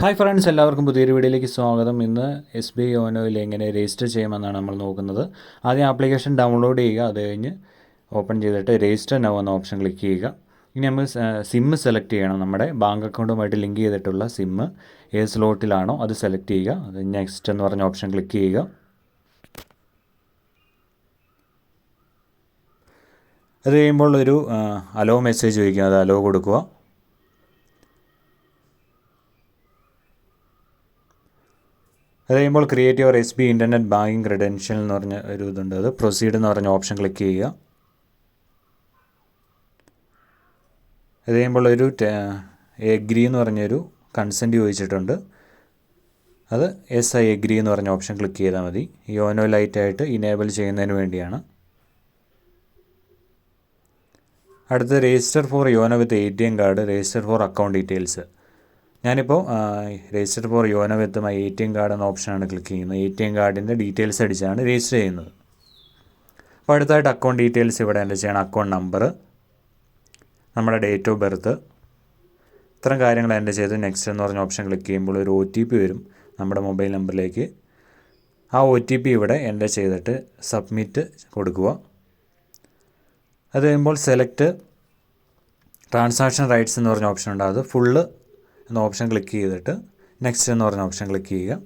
Hi friends എല്ലാവർക്കും പുതിയൊരു വീഡിയോയിലേക്ക് സ്വാഗതം. ഇന്ന് എസ് ബി ഐ ഓനോയിൽ എങ്ങനെ രജിസ്റ്റർ ചെയ്യുമെന്നാണ് നമ്മൾ നോക്കുന്നത്. ആദ്യം ആപ്ലിക്കേഷൻ ഡൗൺലോഡ് ചെയ്യുക അത് കഴിഞ്ഞ് ഓപ്പൺ ചെയ്തിട്ട് രജിസ്റ്റർ നൗ എന്ന ഓപ്ഷൻ ക്ലിക്ക് ചെയ്യുക. ഇനി നമ്മൾ സിമ്മ് സെലക്ട് ചെയ്യണം. നമ്മുടെ ബാങ്ക് അക്കൗണ്ടുമായിട്ട് ലിങ്ക് ചെയ്തിട്ടുള്ള സിമ്മ് ഏത് സ്ലോട്ടിലാണോ അത് സെലക്ട് ചെയ്യുക. അത് നെക്സ്റ്റ് എന്ന് പറഞ്ഞ ഓപ്ഷൻ ക്ലിക്ക് ചെയ്യുക. അത് കഴിയുമ്പോൾ ഒരു അലോ മെസ്സേജ് ചോദിക്കും അത് അലോ കൊടുക്കുക. കഴിയുമ്പോൾ create your S B internet banking credential എന്ന് പറഞ്ഞ ഒരു ഇതുണ്ട്. അത് പ്രൊസീഡ് എന്ന് പറഞ്ഞ ഓപ്ഷൻ ക്ലിക്ക് ചെയ്യുക. അത് കഴിയുമ്പോൾ ഒരു എഗ്രി എന്ന് പറഞ്ഞൊരു കൺസെന്റ് ചോദിച്ചിട്ടുണ്ട്. അത് എസ് ഐ എഗ്രി എന്ന് പറഞ്ഞ ഓപ്ഷൻ ക്ലിക്ക് ചെയ്താൽ മതി. യോനോ ലൈറ്റ് ആയിട്ട് ഇനേബിൾ ചെയ്യുന്നതിന് വേണ്ടിയാണ്. അടുത്ത register for YONO with A T M card register for account details ഞാനിപ്പോൾ register for YONO with my A T M card എന്ന ഓപ്ഷനാണ് ക്ലിക്ക് ചെയ്യുന്നത്. എ ടി എം കാർഡിന്റെ ഡീറ്റെയിൽസ് അടിച്ചാണ് രജിസ്റ്റർ ചെയ്യുന്നത്. അപ്പോൾ അടുത്തായിട്ട് അക്കൗണ്ട് ഡീറ്റെയിൽസ് ഇവിടെ എന്റെ ചെയ്യണം. അക്കൗണ്ട് നമ്പർ നമ്മുടെ ഡേറ്റ് ഓഫ് ബർത്ത് ഇത്തരം കാര്യങ്ങൾ എന്റെ ചെയ്ത് നെക്സ്റ്റ് എന്ന് പറഞ്ഞ ഓപ്ഷൻ ക്ലിക്ക് ചെയ്യുമ്പോൾ ഒരു ഒ ടി പി വരും നമ്മുടെ മൊബൈൽ നമ്പറിലേക്ക് ആ ഒ ടി പി ഇവിടെ എന്റെ ചെയ്തിട്ട് സബ്മിറ്റ് കൊടുക്കുക. അത് കഴിയുമ്പോൾ സെലക്ട് ട്രാൻസാക്ഷൻ റൈറ്റ്സ് എന്ന് പറഞ്ഞ ഓപ്ഷൻ ഉണ്ട്. അത് ഫുള്ള് എന്ന ഓപ്ഷൻ ക്ലിക്ക് ചെയ്തിട്ട് നെക്സ്റ്റ് എന്ന് പറഞ്ഞ ഓപ്ഷൻ ക്ലിക്ക് ചെയ്യുക.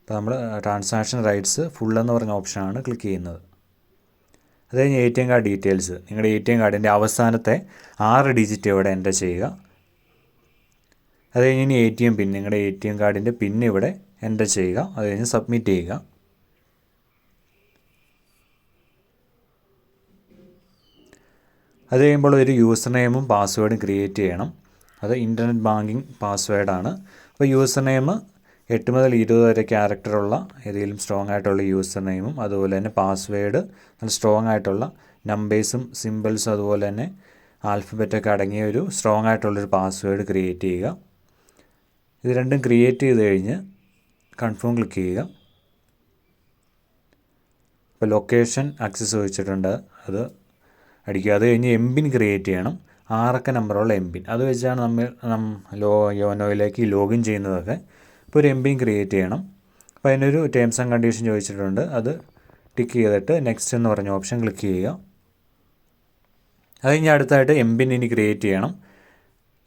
അപ്പോൾ നമ്മൾ ട്രാൻസാക്ഷൻ റൈറ്റ്സ് ഫുൾ എന്ന് പറഞ്ഞ ഓപ്ഷനാണ് ക്ലിക്ക് ചെയ്യുന്നത്. അത് കഴിഞ്ഞ് A T M card details നിങ്ങളുടെ എ ടി എം കാർഡിന്റെ അവസാനത്തെ ആറ് ഡിജിറ്റ് ഇവിടെ എന്റർ ചെയ്യുക. അത് കഴിഞ്ഞ് ഇനി എ ടി എം പിൻ നിങ്ങളുടെ എ ടി എം കാർഡിന്റെ പിൻ ഇവിടെ എന്റർ ചെയ്യുക. അത് കഴിഞ്ഞ് സബ്മിറ്റ് ചെയ്യുക. അത് കഴിയുമ്പോൾ ഒരു യൂസർ നെയിമും പാസ്വേഡും ക്രിയേറ്റ് ചെയ്യണം. അത് ഇന്റർനെറ്റ് ബാങ്കിങ് പാസ്വേഡാണ് അപ്പോൾ യൂസർ നെയിം എട്ട് മുതൽ ഇരുപത് വരെ ക്യാരക്ടറുള്ള ഏതെങ്കിലും സ്ട്രോങ് ആയിട്ടുള്ള യൂസർ നെയിമും അതുപോലെ തന്നെ പാസ്വേഡ് നല്ല സ്ട്രോങ് ആയിട്ടുള്ള നമ്പേഴ്സും സിമ്പിൾസും അതുപോലെ തന്നെ ആൽഫബറ്റൊക്കെ അടങ്ങിയ ഒരു സ്ട്രോങ് ആയിട്ടുള്ളൊരു പാസ്വേഡ് ക്രിയേറ്റ് ചെയ്യുക. ഇത് രണ്ടും ക്രിയേറ്റ് ചെയ്ത് കഴിഞ്ഞ് കൺഫേം ക്ലിക്ക് ചെയ്യുക. ഇപ്പോൾ ലൊക്കേഷൻ ആക്സസ് ചോദിച്ചിട്ടുണ്ട് അത് അടിക്കുക. അത് കഴിഞ്ഞ് എം പിൻ ക്രിയേറ്റ് ചെയ്യണം. ആറക്ക നമ്പറുള്ള എം പിൻ അത് വെച്ചാണ് നമ്മൾ ലോ യോനോയിലേക്ക് ലോഗിൻ ചെയ്യുന്നതൊക്കെ. ഇപ്പോൾ ഒരു എം പിൻ ക്രിയേറ്റ് ചെയ്യണം. അപ്പോൾ അതിനൊരു ടേംസ് ആൻഡ് കണ്ടീഷൻ ചോദിച്ചിട്ടുണ്ട്. അത് ടിക്ക് ചെയ്തിട്ട് നെക്സ്റ്റ് എന്ന് പറഞ്ഞ ഓപ്ഷൻ ക്ലിക്ക് ചെയ്യുക. അത് കഴിഞ്ഞ് അടുത്തായിട്ട് എം പിൻ ഇനി ക്രിയേറ്റ് ചെയ്യണം.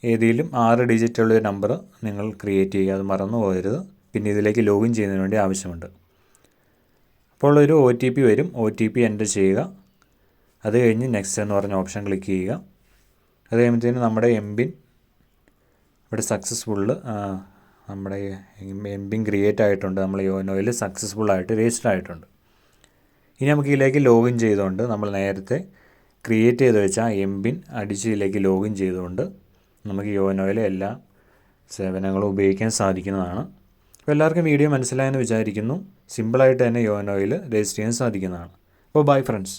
ഏതെങ്കിലും ആറ് ഡിജിറ്റ് ഉള്ള ഒരു നമ്പർ നിങ്ങൾ ക്രിയേറ്റ് ചെയ്യുക. അത് മറന്നു പോകരുത്. പിന്നെ ഇതിലേക്ക് ലോഗിൻ ചെയ്യുന്നതിന് വേണ്ടി ആവശ്യമുണ്ട്. അപ്പോൾ ഒരു ഒ ടി പി വരും. ഒ ടി പി എന്റർ ചെയ്യുക. അത് കഴിഞ്ഞ് നെക്സ്റ്റ് എന്ന് പറഞ്ഞ ഓപ്ഷൻ ക്ലിക്ക് ചെയ്യുക. അത് കഴിയുമ്പോഴത്തേനും നമ്മുടെ എം പിൻ ഇവിടെ സക്സസ്ഫുള്ള് നമ്മുടെ എം പിൻ ക്രിയേറ്റ് ആയിട്ടുണ്ട്. നമ്മൾ യോനോയിൽ സക്സസ്ഫുൾ ആയിട്ട് രജിസ്റ്റർ ആയിട്ടുണ്ട്. ഇനി നമുക്ക് ഇതിലേക്ക് ലോഗിൻ ചെയ്തുകൊണ്ട് നമ്മൾ നേരത്തെ ക്രിയേറ്റ് ചെയ്ത് വെച്ച എം പിൻ അടിച്ച് ഇതിലേക്ക് ലോഗിൻ ചെയ്തുകൊണ്ട് നമുക്ക് യോനോയിലെ എല്ലാ സേവനങ്ങളും ഉപയോഗിക്കാൻ സാധിക്കുന്നതാണ്. അപ്പോൾ എല്ലാവർക്കും വീഡിയോ മനസ്സിലായെന്ന് വിചാരിക്കുന്നു. സിമ്പിളായിട്ട് തന്നെ യോനോയിൽ രജിസ്റ്റർ ചെയ്യാൻ സാധിക്കുന്നതാണ്. അപ്പോൾ ബൈ ഫ്രണ്ട്സ്